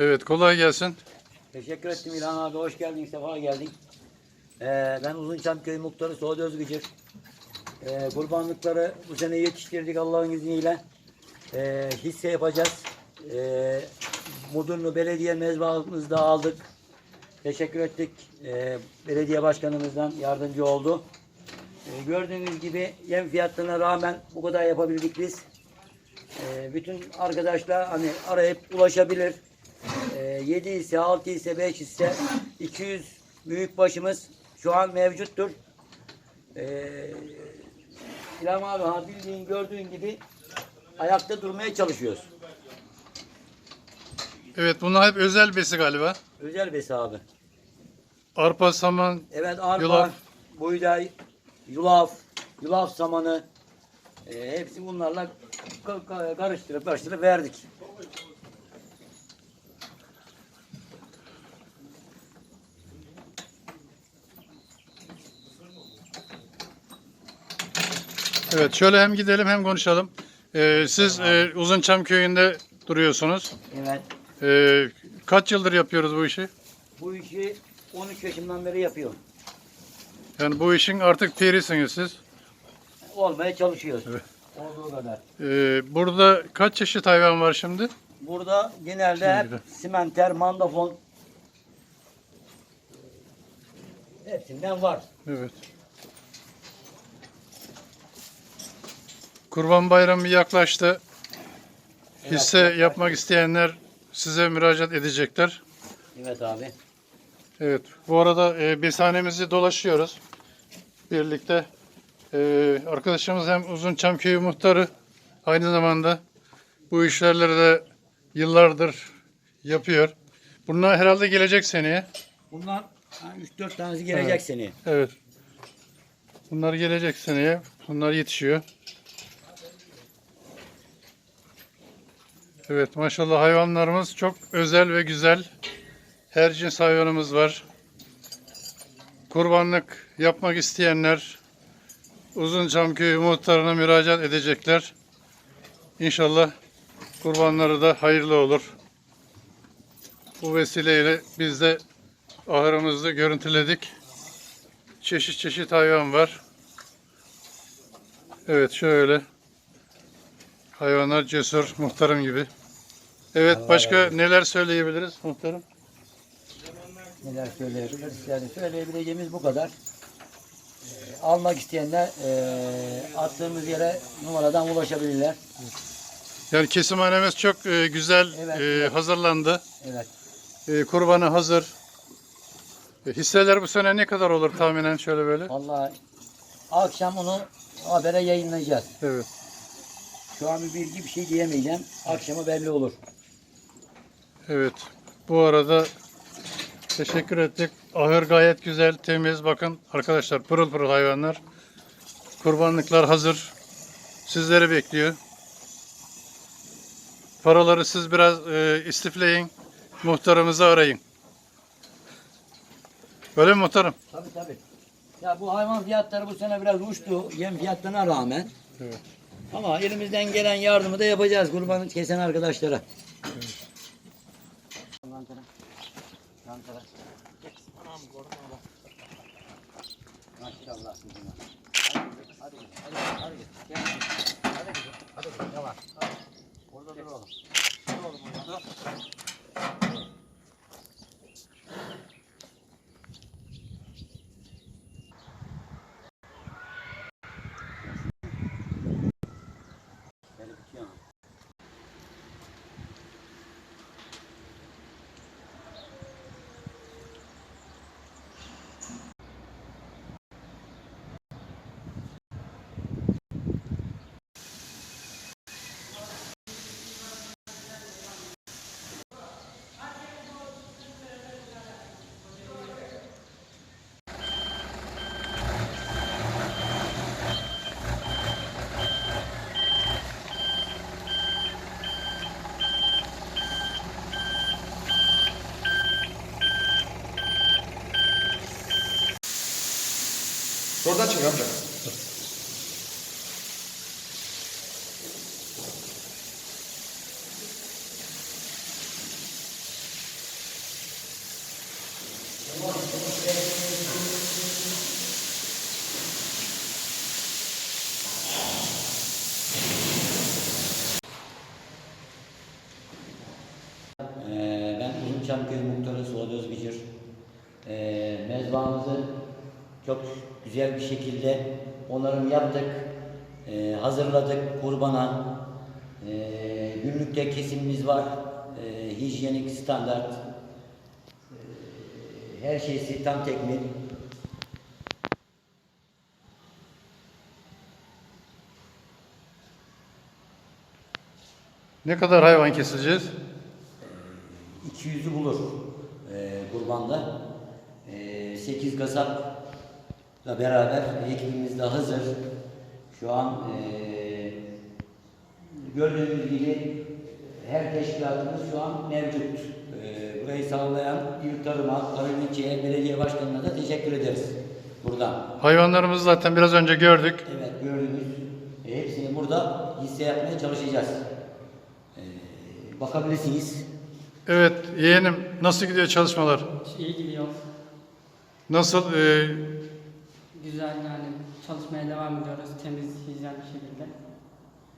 Evet kolay gelsin. Teşekkür ettim İlhan abi. Hoş geldin, sefa geldin. Ee, ben Uzunçam Köyü Muhtarı Suudi Özgücür. Ee, kurbanlıkları bu sene yetiştirdik Allah'ın izniyle. Ee, hisse yapacağız. Ee, Mudurnu Belediye mezbahımızda aldık. Teşekkür ettik. Ee, belediye başkanımızdan yardımcı oldu. Ee, gördüğünüz gibi yem fiyatlarına rağmen bu kadar yapabildik biz. Ee, bütün arkadaşlar hani arayıp ulaşabilir. Ee, 7 ise 6 ise 5 ise 200 büyük başımız şu an mevcuttur. Ee, İlham abi ha bildiğin gördüğün gibi ayakta durmaya çalışıyoruz. Evet bunlar hep özel besi galiba. Özel besi abi. Arpa, saman, Evet arpa, Yulaf. buğday, yulaf, yulaf samanı e, hepsi bunlarla ka- ka- karıştırıp karıştırıp verdik. Evet şöyle hem gidelim hem konuşalım. Ee, siz e, Uzunçam köyünde duruyorsunuz. Evet. Ee, kaç yıldır yapıyoruz bu işi? Bu işi 13 yaşımdan beri yapıyorum. Yani bu işin artık pirisiniz siz. Olmaya çalışıyoruz. Evet. Olduğu kadar. Ee, burada kaç çeşit hayvan var şimdi? Burada genelde hep Şimdi. simenter, mandafon hepsinden var. Evet. Kurban Bayramı yaklaştı. Hisse yapmak isteyenler size müracaat edecekler. Evet abi. Evet. Bu arada e, besanemizi dolaşıyoruz. Birlikte e, arkadaşımız hem Uzunçam Köyü muhtarı aynı zamanda bu işlerleri de yıllardır yapıyor. Bunlar herhalde gelecek seneye. Bunlar 3-4 tanesi gelecek Evet. seneye. Evet. Bunlar gelecek seneye. Bunlar yetişiyor. Evet maşallah hayvanlarımız çok özel ve güzel. Her cins hayvanımız var. Kurbanlık yapmak isteyenler Uzunçam Köyü muhtarına müracaat edecekler. İnşallah kurbanları da hayırlı olur. Bu vesileyle biz de ahırımızda görüntüledik. Çeşit çeşit hayvan var. Evet şöyle. Hayvanlar cesur muhtarım gibi. Evet Allah başka neler söyleyebiliriz muhtarım? Neler söyleyebiliriz? Yani söyleyebileceğimiz bu kadar. Ee, almak isteyenler ee, attığımız yere numaradan ulaşabilirler. Yani kesimhanemiz çok e, güzel Evet, e, evet. hazırlandı. Evet. E, kurbanı hazır. E, hisseler bu sene ne kadar olur tahminen şöyle böyle? Vallahi akşam onu habere yayınlayacağız. Evet. Şu an bir bilgi bir şey diyemeyeceğim. Akşama belli olur. Evet. Bu arada teşekkür ettik. Ahır gayet güzel, temiz. Bakın arkadaşlar pırıl pırıl hayvanlar. Kurbanlıklar hazır. Sizleri bekliyor. Paraları siz biraz e, istifleyin. Muhtarımızı arayın. Öyle mi muhtarım? Tabii tabii. Ya bu hayvan fiyatları bu sene biraz uçtu yem fiyatlarına rağmen. Evet. Ama elimizden gelen yardımı da yapacağız kurbanı kesen arkadaşlara. Ankara. Ankara. Maşallah. Hadi, hadi, hadi, hadi, gel. Hadi kızım, hadi kızım, yavaş. Orada dur oğlum. Dur oğlum orada. Şuradan çek amca. Ee, ben Uzunçam Köyü Muhtarı Suat Özbicir. Ee, mezbağımızı çok güzel bir şekilde onarım yaptık. E, hazırladık kurbana. E, günlükte kesimimiz var. E, hijyenik standart. E, her şeysi tam tekmil. Ne kadar hayvan keseceğiz? 200'ü bulur e, kurbanda. E, 8 kasapla beraber ekibimiz de hazır. Şu an e, gördüğünüz gibi her teşkilatımız şu an mevcut. E, burayı sağlayan İl Tarım'a, Tarım İlçe'ye, belediye başkanına da teşekkür ederiz buradan. Hayvanlarımızı zaten biraz önce gördük. Evet gördüğünüz e, hepsini burada hisse yapmaya çalışacağız. E, bakabilirsiniz. Evet yeğenim nasıl gidiyor çalışmalar? İyi gidiyor. Nasıl? e, Güzel yani çalışmaya devam ediyoruz temiz, hijyen bir şekilde.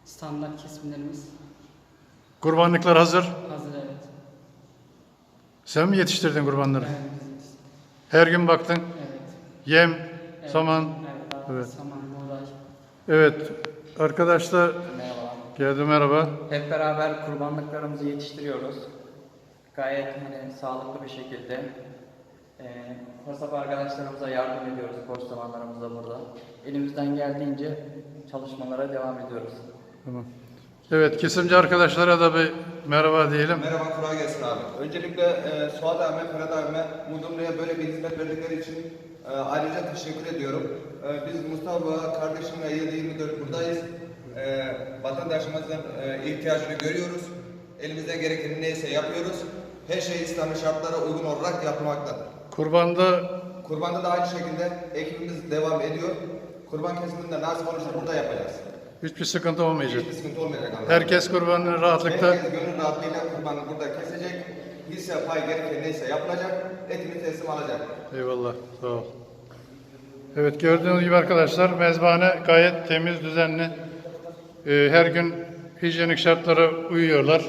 Standart kesimlerimiz kurbanlıklar hazır. hazır evet. Sen mi yetiştirdin kurbanları? Evet, Her gün baktın. evet. Yem, evet. saman. Evet, abi, Evet. saman, buğday. Evet arkadaşlar Merhaba. geldi merhaba. Hep beraber kurbanlıklarımızı yetiştiriyoruz. Gayet hani sağlıklı bir şekilde. Ee, kasap arkadaşlarımıza yardım ediyoruz boş zamanlarımızda burada. Elimizden geldiğince çalışmalara devam ediyoruz. Tamam. Evet kesimci arkadaşlara da bir merhaba diyelim. Merhaba, kolay gelsin abi. Öncelikle e, Suat abime, Ferhat abime, Mudumlu'ya böyle bir hizmet verdikleri için e, ayrıca teşekkür ediyorum. E, biz Mustafa kardeşimle 7-24 buradayız. E, vatandaşımızın e, ihtiyacını görüyoruz. Elimizden gerekeni neyse yapıyoruz. Her şey İslami şartlara uygun olarak yapılmaktadır. Kurbanda Kurbanda da aynı şekilde ekibimiz devam ediyor. Kurban kesiminde nasip olursa burada yapacağız. hiçbir sıkıntı olmayacak. Hiçbir sıkıntı olmayacak. Allah'ım. Herkes kurbanını rahatlıkla Herkes gönül rahatlığıyla kurbanı burada kesecek. Hisse pay gereken neyse yapılacak. Etini teslim alacak. Eyvallah sağ ol. Evet gördüğünüz gibi arkadaşlar mezbahane gayet temiz düzenli. Ee, her gün hijyenik şartlara uyuyorlar.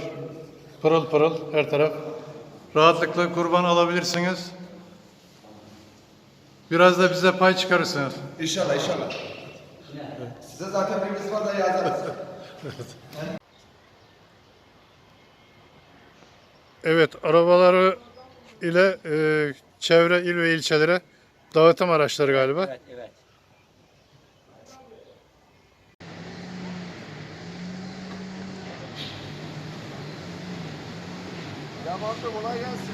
Pırıl pırıl her taraf. Rahatlıkla kurban alabilirsiniz. Biraz da bize pay çıkarırsınız. İnşallah inşallah. Size zaten bir biz var da yazarız. Evet arabaları ile e, çevre il ve ilçelere dağıtım araçları galiba. Evet, evet. Ya Mahmut kolay gelsin.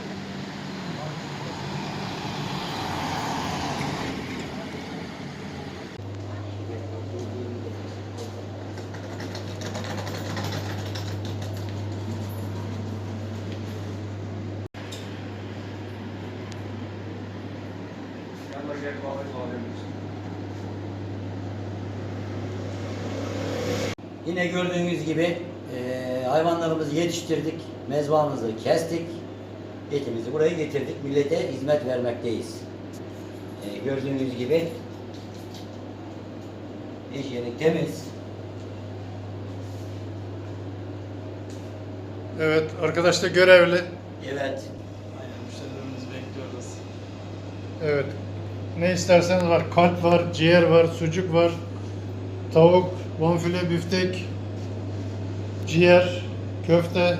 Yine gördüğünüz gibi e, hayvanlarımızı yetiştirdik, mezbahımızı kestik, etimizi buraya getirdik, millete hizmet vermekteyiz. E, gördüğünüz gibi hijyenik temiz. Evet arkadaş da görevli. Evet, Evet. Ne isterseniz var. Kalp var, ciğer var, sucuk var, tavuk, bonfile, büftek, ciğer, köfte,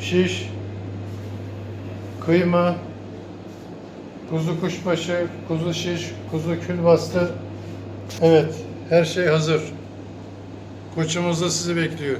şiş, kıyma, kuzu kuşbaşı, kuzu şiş, kuzu külbastı. Evet, her şey hazır. Koçumuz da sizi bekliyor.